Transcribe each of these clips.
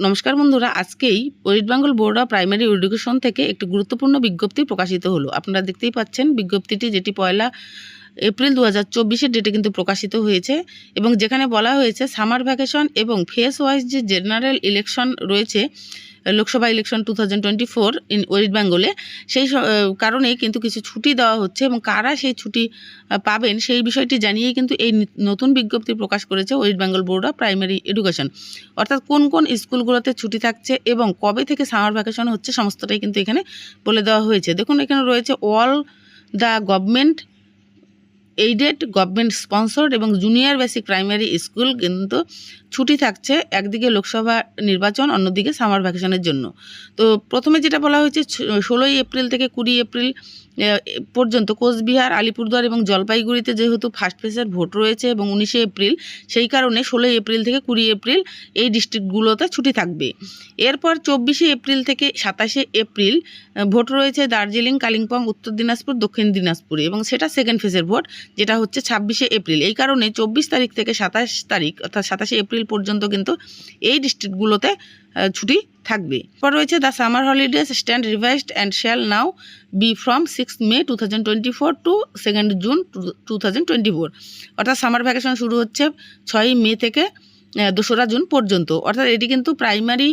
নমস্কার বন্ধুরা, আজকেই West Bengal board of primary education থেকে একটি গুরুত্বপূর্ণ বিজ্ঞপ্তি প্রকাশিত হলো। আপনারা দেখতেই পাচ্ছেন বিজ্ঞপ্তিটি যেটি পয়লা এপ্রিল দু হাজার চব্বিশের ডেটে কিন্তু প্রকাশিত হয়েছে এবং যেখানে বলা হয়েছে, সামার ভ্যাকেশন এবং ফেস ওয়াইজ যে জেনারেল ইলেকশন রয়েছে Lok Sabha election two thousand twenty four in West বেঙ্গলে সেই কারণে কিন্তু কিছু ছুটি দেওয়া হচ্ছে এবং কারা সেই ছুটি পাবেন সেই বিষয়টি জানিয়ে কিন্তু এই নতুন বিজ্ঞপ্তি প্রকাশ করেছে West Bengal board of primary education অর্থাৎ কোন কোন স্কুলগুলোতে ছুটি থাকছে এবং কবে থেকে সামার ভ্যাকেশন হচ্ছে, সমস্তটাই কিন্তু এখানে বলে দেওয়া হয়েছে। দেখুন, এখানে রয়েছে all the government aided, government sponsored এবং জুনিয়র বেসিক প্রাইমারি স্কুল কিন্তু ছুটি থাকছে একদিকে লোকসভা নির্বাচন, অন্যদিকে সামার ভ্যাকেশনের জন্য। তো প্রথমে যেটা বলা হয়েছে ষোলোই এপ্রিল থেকে কুড়ি এপ্রিল পর্যন্ত কোচবিহার, আলিপুরদুয়ার এবং জলপাইগুড়িতে যেহেতু ফার্স্ট ফেজের ভোট রয়েছে এবং উনিশে এপ্রিল, সেই কারণে ষোলোই এপ্রিল থেকে কুড়ি এপ্রিল এই ডিস্ট্রিক্টগুলোতে ছুটি থাকবে। এরপর চব্বিশে এপ্রিল থেকে সাতাশে এপ্রিল ভোট রয়েছে দার্জিলিং, কালিম্পং, উত্তর দিনাজপুর, দক্ষিণ দিনাজপুরে এবং সেটা সেকেন্ড ফেজের ভোট, যেটা হচ্ছে ছাব্বিশে এপ্রিল। এই কারণে চব্বিশ তারিখ থেকে সাতাশ তারিখ অর্থাৎ সাতাশে এপ্রিল পর্যন্ত কিন্তু এই ডিস্ট্রিক্টগুলোতে ছুটি থাকবে। পর রয়েছে the summer holidays stand revised and shall now be from six May two thousand twenty four to second June two thousand twenty four অর্থাৎ সামার ভ্যাকেশন শুরু হচ্ছে ছয়ই মে থেকে দোসরা জুন পর্যন্ত। অর্থাৎ এটি কিন্তু প্রাইমারি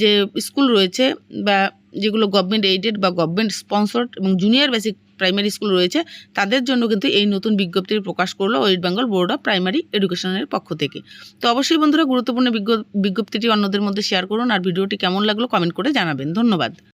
যে স্কুল রয়েছে বা যেগুলো গভর্নমেন্ট এইডেড বা গভর্নমেন্ট স্পন্সর্ড এবং জুনিয়র বেসিক প্রাইমারি স্কুল রয়েছে, তাদের জন্য কিন্তু এই নতুন বিজ্ঞপ্তি প্রকাশ করল West Bengal board of primary এডুকেশনের পক্ষ থেকে। তো অবশ্যই বন্ধুরা, গুরুত্বপূর্ণ বিজ্ঞ- বিজ্ঞপ্তিটি অন্যদের মধ্যে শেয়ার করুন, আর ভিডিওটি কেমন লাগল কমেন্ট করে জানাবেন। ধন্যবাদ।